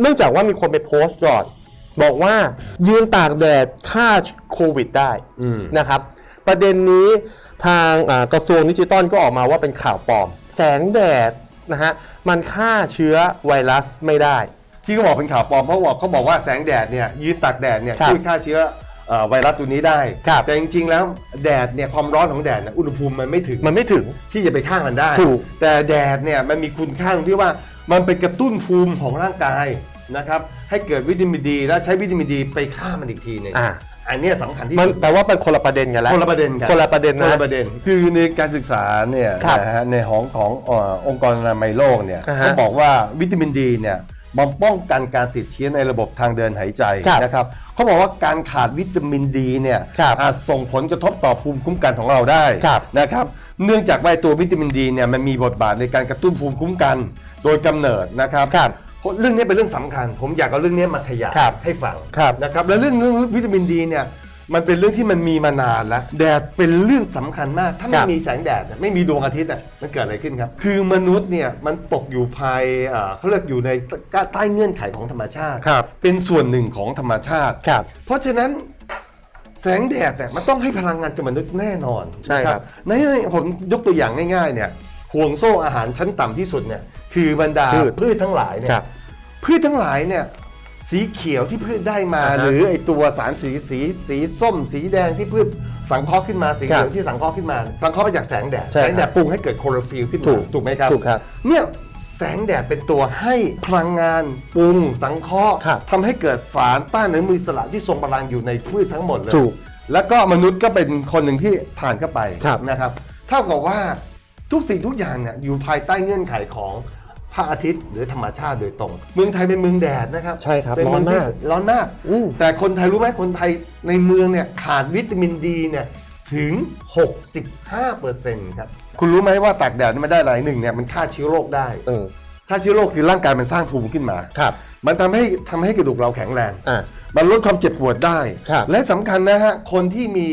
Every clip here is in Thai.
เนื่องจากว่ามีคนไปโพสต์ก่อน บอกว่ายืนตากแดดฆ่าโควิดได้อืม นะครับ ประเด็นนี้ทางอ่ากระทรวงดิจิตอลก็ออกมาว่าเป็นข่าวปลอม แสงแดดนะฮะมันฆ่าเชื้อไวรัสไม่ได้ ที่เขาบอกเป็นข่าวปลอมเพราะว่าเขาบอกว่าแสงแดดเนี่ยยืนตากแดดเนี่ยครับช่วยฆ่าเชื้อเอ่อไวรัสตัวนี้ได้ ครับ แต่จริงๆแล้วแดดเนี่ยความร้อนของแดดเนี่ยอุณหภูมิมันไม่ถึงมันไม่ถึง ที่จะไปฆ่ามันได้ ถูกแต่แดดเนี่ยมันมีคุณค่าตรงที่ว่า มันไปกระตุ้นภูมิของร่างกายนะครับให้เกิดวิตามินดี แล้วใช้วิตามินดีไปฆ่ามันอีกทีหนึงอ่าอันเนี้ยสำคัญที่มันสุด แปลว่าเป็นคนละประเด็นกันแล้ว คนละประเด็นกันคนละประเด็นคนะนละประเด็น คือในการศึกษาเนี่ยครับนะฮะในของของเอ่อองค์กรอนามัยโลกเนี่ยอ่าฮะเขาบอกว่าวิตามินดีเนี่ยมันป้องกันการติดเชื้อในระบบทางเดินหายใจครับนะครับเขาบอกว่าการขาดวิตามินดีเนี่ยครับอาจส่งผลกระทบต่อภูมิคุ้มกันของเราได้ครับนะครับ เนื่องจากว่าไอ้ตัววิตามินดีเนี่ยมันมีบทบาทในการกระตุ้นภูมิคุ้มกัน โดยกำเนิดนะครับครับเรื่องนี้เป็นเรื่องสำคัญ ผมอยากเอาเรื่องนี้มาขยายครับให้ฟังครับนะครับแล้วเรื่องเรื่องวิตามินดีเนี่ยมันเป็นเรื่องที่มันมีมานานแล้วแดดเป็นเรื่องสำคัญมาก ถ้าคไม่รับมีแสงแดดเนี่ยไม่มีดวงอาทิตย์อะมันเกิดอะไรขึ้นครับ คือมนุษย์เนี่ยมันตกอยู่ภายเอ่อเขาเรียกอยู่ในใต้ใต้เงื่อนไขของธรรมชาติครับเป็นส่วนหนึ่งของธรรมชาติครับเพราะฉะนั้นแสงแดดเนี่ยมันต้องให้พลังงานกับมนุษย์แน่นอนใช่ครับนะในผมยกตัวอย่างง่ายๆเนี่ย ห่วงโซ่อาหารชั้นต่ำที่สุดเนี่ยคือบรรดาพืชพืชทั้งหลายเนี่ยครับพืชทั้งหลายเนี่ยสีเขียวที่พืชได้มาอ่าฮะหรือไอตัวสารสีสีสีส้ม สีแดงที่พืชสังเคราะห์ขึ้นมาสีครัเหบลืองที่สังเคราะห์ขึ้นมา สังเคราะห์มาจากแสงแดดใช่แสงแดครัดบปรุงให้เกิดโคลอโรฟิลขึ้นถูมากถูกไหมครับถูกครับเนี่ยแสงแดดเป็นตัวให้พลังงานปรุงสังเคราะห์ครับทำให้เกิดสารต้านอนุมูลอิสระที่ทรงพลังอยู่ในพืชทั้งหมดเลยถูกแล้วก็มนุษย์ก็เป็นคนหนึ่งที่ทานเข้าไปครับนะครับ เท่ากับว่า ทุกสิ่งทุกอย่างเนี่ยอยู่ภายใต้เงื่อนไขของพระอาทิตย์หรือธรรมชาติโดยตรง เมืองไทยเป็นเมืองแดดนะครับใช่ครับเป็นเมืองร้อนที่มากร้อนมากอืมแต่คนไทยรู้ไหมคนไทยในเมืองเนี่ยขาดวิตามินดีเนี่ยถึง 65%ครับคุณรู้ไหมว่าตากแดดนี่มันได้อะไรหนึ่งเนี่ยมันฆ่าเชื้อโรคได้เออฆ่าเชื้อโรคคือร่างกายมันสร้างภูมิขึ้นมาครับมันทำให้ทำให้กระดูกเราแข็งแรงอ่ามันลดความเจ็บปวดได้ครับและสำคัญนะฮะคนที่มี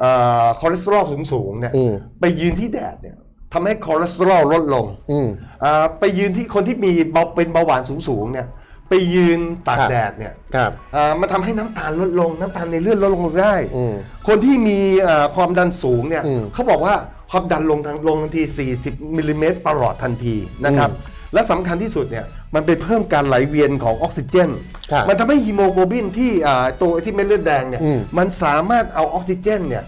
เอ่อคอเลสเตอรอลสูงๆเนี่ยอืมไปยืนที่แดดเนี่ย ทำให้คอเลสเตอรอลลดลงอืม อ่าไปยืนที่คนที่มีเบาเป็นเบาหวานสูงๆเนี่ย ไปยืนตากครับ แดดเนี่ยครับ อ่ามันทำให้น้ำตาลลดลง น้ำตาลในเลือดลดลงได้ อืมคนที่มีเอ่อความดันสูงเนี่ยอืม เขาบอกว่าความดันลงทางลงทันที 40มิลลิเมตรประหลอดทันทีนะครับ และสำคัญที่สุดเนี่ยมันไปเพิ่มการไหลเวียนของออกซิเจน ครับมันทำให้ฮีโมโกลบินที่อ่าตัวที่เม็ดเลือดแดงเนี่ยอืมมันสามารถเอาออกซิเจนเนี่ย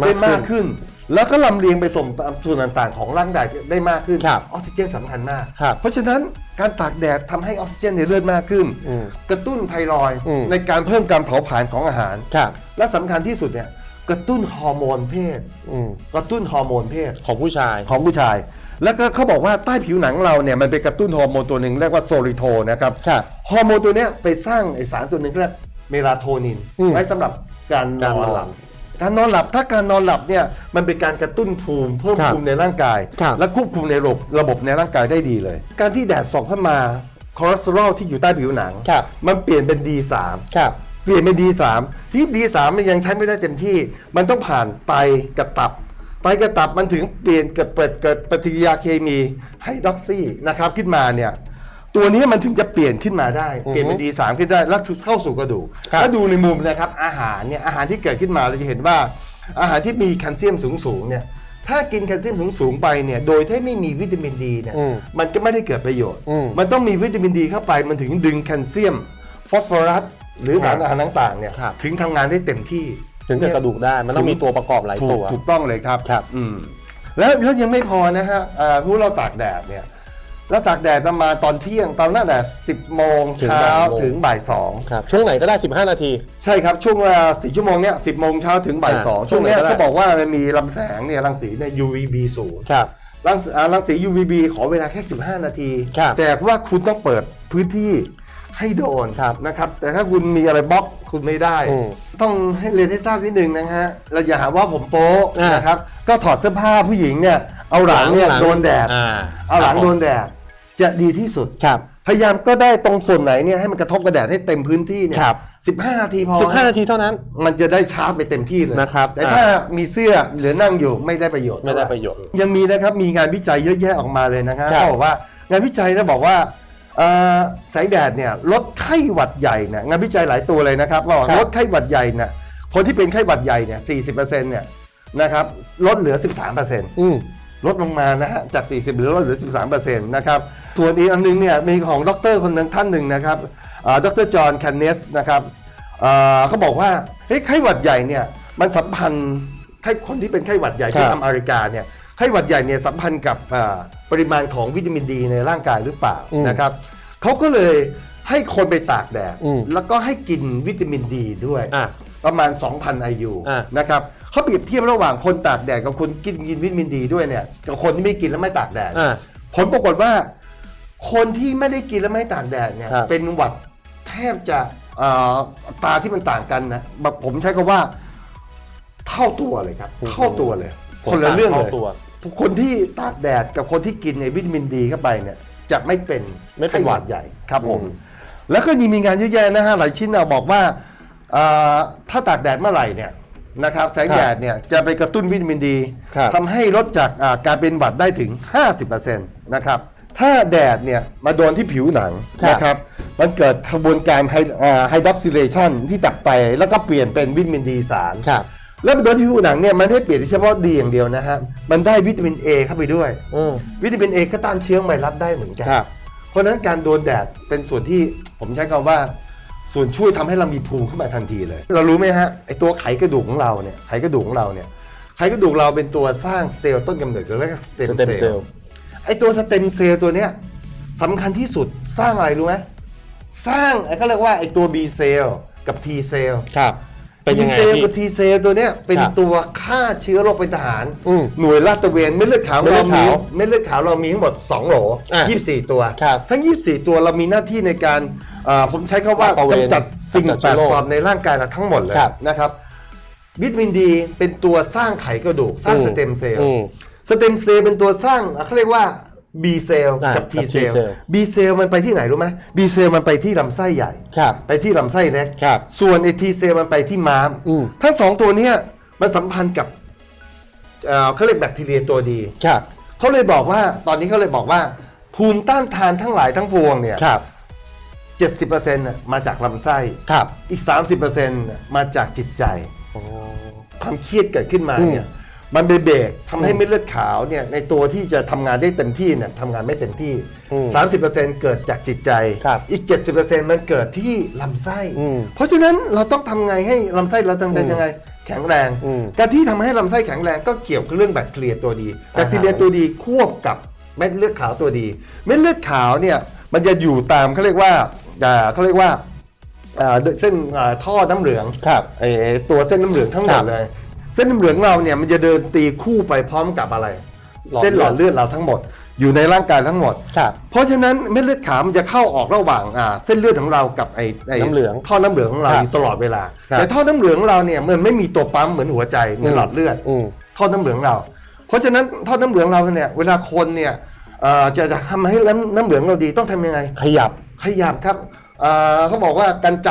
มากได้มากขึ้นขึ้น แล้วก็ลำเลียงไปส่งตามส่วนต่างๆ ของร่างกายได้มากขึ้นครับออกซิเจนสำคัญมาก ครับเพราะฉะนั้นการตากแดดทำให้ออกซิเจนในเลือดมากขึ้น อืมกระตุ้นไทรอยด์อืม ในการเพิ่มการเผาผลาญของอาหาร ครับและสำคัญที่สุดเนี่ยกระตุ้นฮอร์โมนเพศ อืมกระตุ้นฮอร์โมนเพศ ของผู้ชาย ของผู้ชาย แล้วก็เขาบอกว่าใต้ผิวหนังเราเนี่ยมันไปกระตุ้นฮอร์โมนตัวหนึ่งเรียกว่าโซริโทนะครับครับฮอร์โมนตัวเนี้ยไปสร้างไอสารตัวหนึ่งเรียกเมลาโทนิน อืมไว้สำหรับการนการอนนอนหลับ การนอนหลับถ้าการนอนหลับเนี่ยมันเป็นการกระตุ้นภูมิเพิ่มครับภูมิในร่างกาย ครับและควบคุมในระบบระบบในร่างกายได้ดีเลย การที่แดดส่องเข้ามาคอเลสเตอรอลที่อยู่ใต้ผิวหนัง ครับ มันเปลี่ยนเป็น D3 ครับ เปลี่ยนเป็น D3 ที่ D3 มันยังใช้ไม่ได้เต็มที่ มันต้องผ่านไตกับตับ ไตกับตับมันถึงเปลี่ยนเกิดเปิดเกิดปฏิกิริยาเคมีไฮดรอกซีนะครับขึ้นมาเนี่ย ตัวนี้มันถึงจะเปลี่ยนขึ้นมาได้ เปลี่ยนเป็น D3 ขึ้นได้แล้วเข้าสู่กระดูกครับถ้าดูในมุมนะครับอาหารเนี่ยอาหารที่เกิดขึ้นมาเราจะเห็นว่า อาหารที่มีแคลเซียมสูงๆเนี่ยถ้ากินแคลเซียมสูงๆไปเนี่ยโดยที่ไม่มีวิตามินดีเนี่ยอืมมันก็ไม่ได้เกิดประโยชน์อืมมันต้องมีวิตามินดีเข้าไปมันถึงดึงแคลเซียม ฟอสฟอรัสหรือสารอาหารต่างๆเนี่ยครับถึงทำงานได้เต็มที่ถึงกับกระดูกได้มันต้องมีตัวประกอบหลายถูตักวถูกต้องเลยครับครับ อืมแล้วแล้วยังไม่พอนะฮะอ่าผู้เราตากแดดเนี่ย แล้วตากแดดประมาณตอนเที่ยงตอนนั้นแหละสิบโมงถึงเช้าบ่ายโมง ถึงบ่ายสองครับช่วงไหนก็ได้ 15 นาที ใช่ครับช่วงเวลาสี่ชั่วโมงเนี้ยสิบโมงเช้าถึงบ่ายอ่าสองช่ช่ววงงไหนเนี้ยก็ได้ เขาบอกว่ามันมีลำแสงเนี่ยรังสีเนี่ย UVB สูงครับ รังสีอ่ารังสี UVB ขอเวลาแค่ 15 นาที ครับแต่ว่าคุณต้องเปิดพื้นที่ให้โดนครับนะครับ แต่ถ้าคุณมีอะไรบล็อกคุณไม่ได้ อืมต้องให้เรียนให้ทราบนิดนึงนะฮะเราอย่าหาว่าผมโป๊ะอ่าน นะครับ ก็ถอดเสื้อผ้าผู้หญิงเนี่ยเอาหลังเนี่ยหลังโดนแดด อ่าเอาหลังครับผมโดนแดด จะดีที่สุด ครับ พยายามก็ได้ตรงส่วนไหนเนี่ยให้มันกระทบกระแดดให้เต็มพื้นที่เนี่ยครับสิบห้านาทีพอ15นาทีเท่านั้น มันจะได้ชาร์จไปเต็มที่เลยนะครับแต่ถ้ามีเสื้อเหลือนั่งอยู่ไม่ได้ประโยชน์ไม่ได้ประโยชน์ ยังมีนะครับมีงานวิจัยเยอะแยะออกมาเลยนะครับครับเขาบอกว่างานวิจัยนะบอกว่าเอ่อแสงแดดเนี่ยลดไข้หวัดใหญ่เนี่ยงานวิจัยหลายตัวเลยนะครับว่าครับลดไข้หวัดใหญ่เนี่ยคนที่เป็นไข้หวัดใหญ่เนี่ย40%เนี่ยนะครับลดเหลือ 13%อืมลดลงมานะฮะจาก 40เหลือลดเหลือ 13%นะครับ ส่วนอีกอันหนึงเนี่ยมีของดรคนหนึ่งท่านหนึ่งนะครับเอ่อดรจอห์นแคนเนสนะครับเอ่อเขาบอกว่าเฮ้ยไข้หวัดใหญ่เนี่ยมันสัมพันธ์ไข้คนที่เป็นไข้หวัดใหญ่ที่ครับอเมริกาเนี่ยไข้หวัดใหญ่เนี่ยสัมพันธ์กับเอ่อปริมาณของวิตามินดีในร่างกายหรือเปล่าอืมนะครับเขาก็เลยให้คนไปตากแดดอืมแล้วก็ให้กินวิตามินดีด้วยอะประมาณ 2,000 IU อะนะครับเขาเปรียบเทียบระหว่างคนตากแดดกับคนกินกินวิตามินดีด้วยเนี่ยกับคนที่ไม่กินแล้วไม่ตากแดดอะผลปรากฏว่า คนที่ไม่ได้กินและไม่ตากแดดเนี่ยครับ เป็นหวัดแทบจะเอ่ออัตราที่มันต่างกันนะแบบผมใช้คำว่า เท่าตัวเลยครับ เท่าตัวเลย คนละเรื่องเลยท่าตัว คนที่ตากแดดกับคนที่กินในวิตามินดีเข้าไปเนี่ยจะไม่เป็นไม่เป็นไข้หวัดใหญ่ครับผม อืม แล้วก็ยังมีงานเยอะแยะนะฮะหลายชิ้นนะบอกว่าเอ่อถ้าตากแดดเมื่อไหร่เนี่ยนะครับแสงแดดเนี่ยจะไปกระตุ้นวิตามินดีครับ ทำให้ลดจากอ่าการเป็นหวัดได้ถึง 50%นะครับ ถ้าแดดเนี่ยมาโดนที่ผิวหนังครับ นะครับ มันเกิดกระบวนการไฮไฮดรอกซิเลชันที่ตับไตแล้วก็เปลี่ยนเป็นวิตามินดีสาร ครับ แล้วโดยที่ผิวหนังเนี่ยมันไม่ได้เปลี่ยนเฉพาะดีอย่างเดียวนะฮะ มันได้วิตามิน A เข้าไปด้วย อืมวิตามิน A ก็ต้านเชื้อไวรัสได้เหมือนกัน ครับ เพราะฉะนั้นการโดนแดดเป็นส่วนที่ผมใช้คำว่า ส่วนช่วยทำให้เรามีภูมิขึ้นมาทันทีเลย เรารู้ไหมฮะไอตัวไขกระดูกของเราเนี่ยไขกระดูกของเราเนี่ยไขกระดูกเราเป็นตัวสร้างเซลล์ต้นกำเนิดหรือเรียกว่าสเต็มสเต็มเซเซลลล์ล์ ไอตัวสเต็มเซลล์ตัวเนี้ยสำคัญที่สุดสร้างอะไรรู้ไหมสร้างไอ้เขาเรียกว่าไอตัว B เซลล์กับ T เซลล์ ครับ เป็นยังไง T เซลล์พี่ กับ T เซลล์ตัวเนี้ยเป็นครับตัวฆ่าเชื้อโรคเป็นทหาร อืมหน่วยลาดตระเวนเม็ดเลือดขาวเม็ดเลืเราอดมีขาวเม็ดเลือดขาวเรามีทั้งหมด 2 โหล อะ24 ตัว ครับทั้ง 24 ตัวเรามีหน้าที่ในการเอ่อผมใช้คำว่าลาดตระเวนกำจัดสิ่งกำจัดแปลเชื้อโรคกปลอมในร่างกายเราทั้งหมดเลยครับ นะครับวิตามินดีเป็นตัวสร้างไขกระดูกสร้างอืมสเต็มเซลล์ อืม สเต็มเซลล์เป็นตัวสร้างอะเขาเรียกว่า B เซลล์อะกับ T กับ T เซลล์ cell B เซลล์มันไปที่ไหนรู้ไหม B เซลล์มันไปที่ลำไส้ใหญ่ ครับไปที่ลำไส้เล็ก ครับ ส่วนไอทีเซลมันไปที่ม้ามอืม ทั้งสองตัวเนี้ยมันสัมพันธ์กับเอ่อเขาเรียกแบคทีเรียตัวดี ครับเขาเลยบอกว่าตอนนี้เขาเลยบอกว่า ภูมิต้านทานทั้งหลายทั้งปวงเนี่ยครับ70%น่ะมาจากลำไส้ ครับอีก30%น่ะมาจากจิตใจ โอ้ ความเครียดเกิดขึ้นมาอืมเนี่ยมั นไปเบรกทำให้อืมเม็ดเลือดขาวเนี่ยในตัวที่จะทำงานได้เต็มที่เนี่ยทำงานไม่เต็มที่ อืม30%เกิดจากจิตใจ ครับอีก 70%มันเกิดที่ลำไส้ อืมเพราะฉะนั้นเราต้องทำไงให้ลำไส้เราต้องเป็นยังไงแข็งแรง อืมการที่ทำให้ลำไส้แข็งแรงก็เกี่ยวกับเรื่องแบคทีเรียตัวดีอ่าฮะแบคทีเรียตัวดีควบกับเม็ดเลือดขาวตัวดี เม็ดเลือดขาวเนี่ยมันจะอยู่ตามเขาเรียกว่าอ่าเขาเรียกว่าอ่าเส้นอ่าท่อน้ำเหลืองครับ ไอ้ตัวเส้นน้ำเหลืองทั้งหมครัดบ เลย เส้นน้ำเหลืองเราเนี่ยมันจะเดินตีคู่ไปพร้อมกับอะไรหลอดเส้นหลอดเลือดเราทั้งหมด อยู่ในร่างกายทั้งหมด ครับเพราะฉะนั้นเม็ดเลือดขาวมันจะเข้าออกระหว่างอ่าเส้นเลือดของเรากับไอ้ไอ้น้ำเหลืองท่อน้ำเหลืองของเราครับอยู่ตลอดเวลา ครับ แต่ท่อน้ำเหลืองของเราเนี่ยมันไม่มีตัวปั๊มเหมือนหัวใจเหมือนหลอดเลือด อืม ท่อน้ำเหลืองเรา เพราะฉะนั้นท่อน้ำเหลืองเราเนี่ยเวลาคนเนี่ยเอ่อจะจะทำให้น้ำน้ำเหลืองเราดีต้องทำยังไง ขยับ ขยับครับเอ่อเขาบอกว่าการจ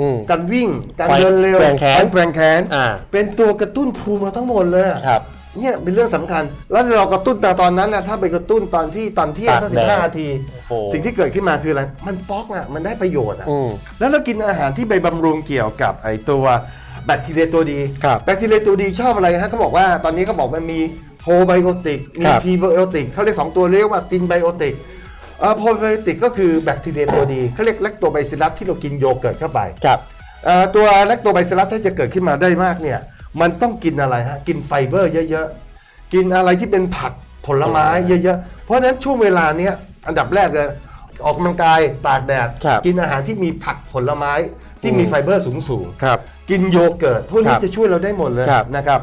อืมำการวิ่ง การไฟเดินเร็วแกว่งแขนการแกว่งแขนอ่า เป็นตัวกระตุ้นภูมิเราทั้งหมดเลยครับ เนี่ยเป็นเรื่องสำคัญ แล้วเรากระตุ้นแต่ตอนนั้นนะถ้าไปกระตุ้นตอนที่ตอนเที่ยงตากถ้าแดสิดบห้านาที โอ้สิ่งที่เกิดขึ้นมาคืออะไร มันป๊อกอะ มันได้ประโยชน์อะ อืมแล้วเรากินอาหารที่ไปบำรุงเกี่ยวกับไอตัวแบคทีเรียตัวดี ครับแบคทีเรียตัวดีชอบอะไรฮะเขาบอกว่าตอนนี้เขาบอกมันมีโพไบโอติก มีครับพรีไบโอติกเขาเรียกสองตัวเรียกว่าซินไบโอติก เอ่อโพไบโอติกก็คือแบคทีเรียตัวดีเขาเรียกแลคโตไบซิลัสที่เรากินโยเกิร์ตเข้าไปครับเอ่อตัวแลคโตไบซิลัสถ้าจะเกิดขึ้นมาได้มากเนี่ยมันต้องกินอะไรฮะกินไฟเบอร์เยอะๆ กินอะไรที่เป็นผักผลไม้เยอะๆ เพราะฉะนั้นช่วงเวลาเนี้ยอันดับแรกเลยออกกำลังกายตากแดดครับกินอาหารที่มีผักผลไม้ที่มีอืมไฟเบอร์สูงครับๆกินโยเกิร์ตพวกคนี้รับจะช่วยเราได้หมดเลยครับนะครับ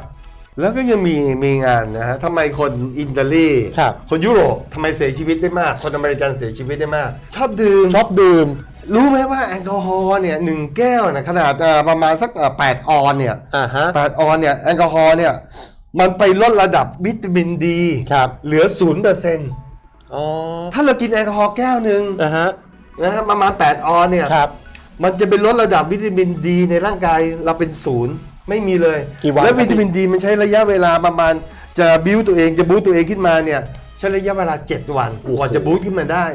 แล้วก็ยังมีมีงานนะฮะทำไมคนอิตาลีครับ คนยุโรปทำไมเสียชีวิตได้มาก คนอเมริกันเสียชีวิตได้มาก ชอบดื่ม ชอบดื่ม รู้ไหมว่าแอลกอฮอล์เนี่ยหนึ่งแก้วนะขนาดเอ่อประมาณสักเอ่อแปดออนเนี่ยอ่าฮะ แปดออนเนี่ยแอลกอฮอล์เนี่ยมันไปลดระดับวิตามินดีครับ เหลือศูนย์เปอร์เซ็นต์อ๋อถ้าเรากินแอลกอฮอล์แก้วหนึ่งอ่าฮะ นะครับประมาณแปดออนเนี่ย ครับ มันจะไปลดระดับวิตามินดีในร่างกายเราเป็นศูนย์ ไม่มีเลยกี่วันแล้วครับวิตามินดีมันใช้ระยะเวลาประมาณจะบิ้วตัวเองจะบูตตัวเองขึ้นมาเนี่ยใช้ระยะเวลา 7 วันกว่าจะบูตขึ้นมาได้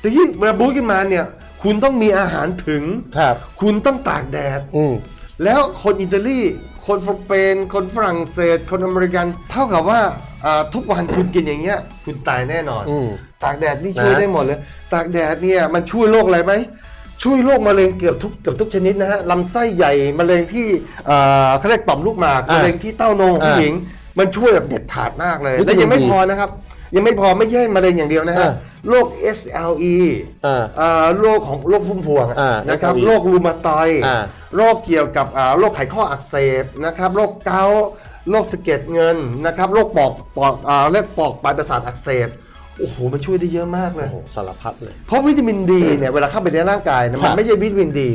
แต่ที่เวลาบู๊ขึ้นมาเนี่ยคุณต้องมีอาหารถึงครับ คุณต้องตากแดด อืม แล้วคนอิตาลี คนสเปน คนฝรั่งเศส คนอเมริกัน เท่ากับว่าอ่าทุกวัน คุณกินอย่างเงี้ย คุณตายแน่นอน อืมตากแดดนี่ช่วยนะ ได้หมดเลย ตากแดดเนี่ยมันช่วยโรคอะไรไหม ช่วยโรคมะเร็งเกือบทุกเกือบทุกชนิดนะฮะลำไส้ใหญ่มะเร็งที่เอ่อเขาเรียกต่อมลูกหมากอ่ามะเร็งที่เต้านมของผู้อ่าหญิง มันช่วยแบบเด็ดขาดมากเลย วิตามินและยังไม่ดีพอนะครับ ยังไม่พอไม่ใช่มะเร็งอย่างเดียวนะฮะอ่าโรค SLE อ่าอ่าโรคของโรคพุ่มพวงอะอ่านะครับ SLE โรครูมาตอยด์อ่า โรคเกี่ยวกับอ่าโรคไขข้ออักเสบนะครับโรคเกาต์โรคสะเก็ดเงินนะครับโรคปอกปอกอ่าเรียกปอกปลายประสาทอักเสบ โอ้โหมันช่วยได้เยอะมากเลย โอ้โหสารพัดเลย เพราะวิตามินดีเนี่ยเวลาเข้าไปในร่างกายเนี่ยครัมันบไม่ใช่วิตามินดี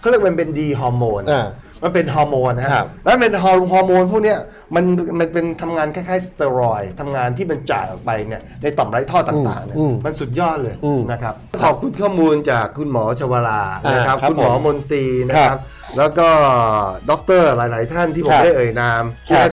เขาเรียกมันเป็นดีฮอร์โมนอ่ามันเป็นฮอร์โมนนะฮะครับแล้วเป็นฮอร์ฮอร์โมนพวกเนี้ยมันมันเป็นทำงานคล้ายๆสเตียรอยด์ทำงานที่มันจ่ายออกไปเนี่ยในต่อมไร้ท่อต่างๆเนี่ยอืมมันสุดยอดเลยอืมนะครับขอบคุณข้อมูลจากคุณหมอชวรานะครับ อ่าครับคุณหมอผมมนตรีนะคครัรับบแล้วก็ด็อกเตอร์หลาย ๆ ท่านที่ผมครับได้เอ่ยนามที่ครับให้